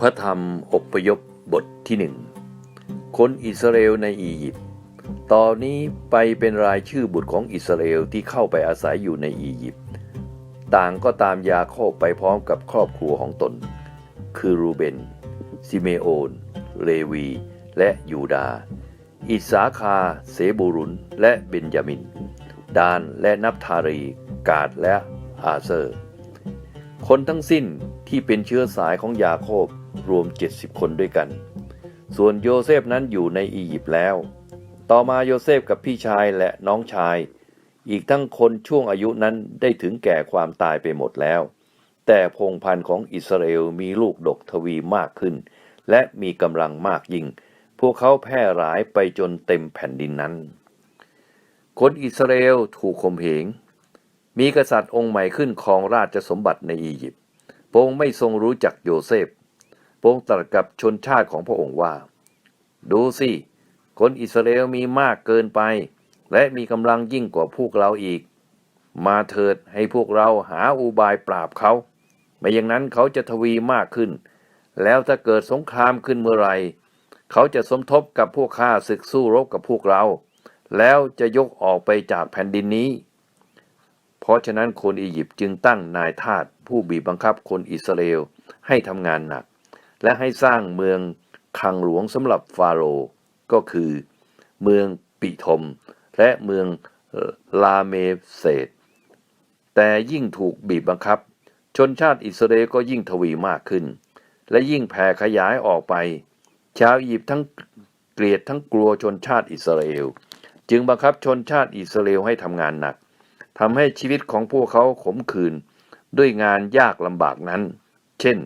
พระธรรมอพยพบทที่หนึ่งคนอิสราเอลในอียิปต์ตอนนี้ไปเป็นรายชื่อบุตรของอิสราเอลที่เข้าไปอาศัยอยู่ในอียิปต์ต่างก็ตามยาโคบไปพร้อมกับครอบครัวของตน คือรูเบนซิเมโอน เลวี และยูดา อิสาคา เสบูรุน และเบนยามิน ดานและนับทารี กาดและอาเซอร์ คนทั้งสิ้นที่เป็นเชื้อสายของยาโคบ รวม 70 คนด้วยกัน ส่วนโยเซฟนั้นอยู่ในอียิปต์แล้ว ต่อมาโยเซฟกับพี่ชายและน้องชาย อีกทั้งคนช่วงอายุนั้นได้ถึงแก่ความตายไปหมดแล้ว แต่พงพันธ์ของอิสราเอลมีลูกดกทวีมากขึ้น และมีกำลังมากยิ่ง พวกเขาแพร่หลายไปจนเต็มแผ่นดินนั้น คนอิสราเอลถูกข่มเหงมีกษัตริย์องค์ใหม่ขึ้นครองราชสมบัติในอียิปต์พระองค์ไม่ทรงรู้จักโยเซฟ พระองค์ตรัสกับชนชาติของพระองค์ว่า ดูสิ คนอิสราเอลมีมากเกินไป และมีกำลังยิ่งกว่าพวกเราอีก มาเถิดให้พวกเราหาอุบายปราบเขา ไม่อย่างนั้นเขาจะทวีมากขึ้น แล้วถ้าเกิดสงครามขึ้นเมื่อไร เขาจะสมทบกับพวกข้าศึกสู้รบกับพวกเรา แล้วจะยกออกไปจากแผ่นดินนี้ เพราะฉะนั้นคนอียิปต์จึงตั้งนายทาสผู้บีบบังคับคนอิสราเอลให้ทำงานหนัก และให้สร้างเมืองคังหลวงสำหรับฟาโรห์ก็คือ เมืองปิทม และเมืองลาเมเซตแต่ยิ่งถูกบีบบังคับ ชนชาติอิสราเอลก็ยิ่งทวีมากขึ้น และยิ่งแผ่ขยายออกไป ชาวอียิปต์ทั้งเกลียดทั้งกลัวชนชาติอิสราเอล จึงบังคับชนชาติอิสราเอลให้ทำงานหนักทำให้ชีวิตของพวกเขาขมขื่นด้วยงานยากลำบากนั้น เช่น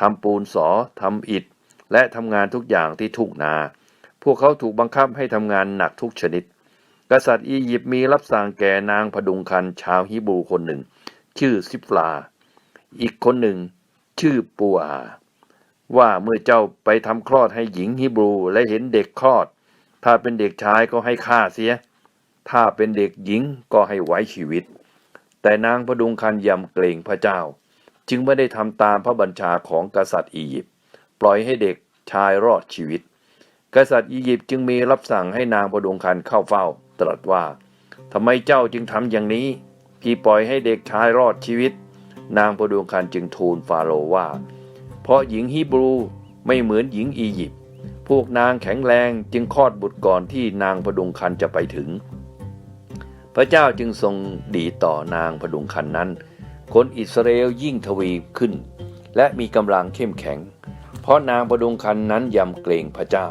ทำปูนสอทำอิฐ และทำงานทุกอย่างที่ทุ่งนา พวกเขาถูกบังคับให้ทำงานหนักทุกชนิด กษัตริย์อียิปต์มีรับสั่งแก่นางพดุงคันชาวฮิบรูคนหนึ่ง ชื่อซิฟลา อีกคนหนึ่ง ชื่อปูอาว่าเมื่อเจ้าไปทำคลอดให้หญิงฮิบรูและเห็นเด็กคลอด ถ้าเป็นเด็กชายก็ให้ฆ่าเสีย ถ้าเป็นเด็กหญิงก็ให้ไว้ชีวิต แต่นางพดุงคันยำเกรงพระเจ้า จึงไม่ได้ทำตามพระบัญชาของกษัตริย์อียิปต์ปล่อยให้เด็กชายรอดชีวิต กษัตริย์อียิปต์จึงมีรับสั่งให้นางพดุงคันเข้าเฝ้า ตรัสว่าทำไมเจ้าจึงทำอย่างนี้พี่ปล่อยให้เด็กชายรอดชีวิต นางพดุงคันจึงทูลฟาโรห์ว่า เพราะหญิงฮีบรูไม่เหมือนหญิงอียิปต์พวกนางแข็งแรงจึงคลอดบุตรก่อนที่นางพดุงคันจะไปถึง พระเจ้าจึงทรงดีต่อนางพดุงคันนั้น คนอิสราเอลยิ่งทวีขึ้น และมีกำลังเข้มแข็ง เพราะนางพดุงคันนั้นยำเกรงพระเจ้า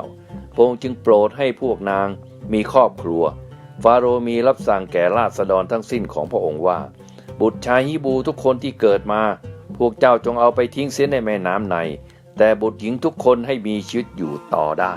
พระองค์จึงโปรดให้พวกนางมีครอบครัว ฟาโรมีรับสั่งแก่ราษฎรทั้งสิ้นของพระองค์ว่า บุตรชายฮิบูทุกคนที่เกิดมา พวกเจ้าจงเอาไปทิ้งเสียในแม่น้ำใน แต่บุตรหญิงทุกคนให้มีชีวิตอยู่ต่อได้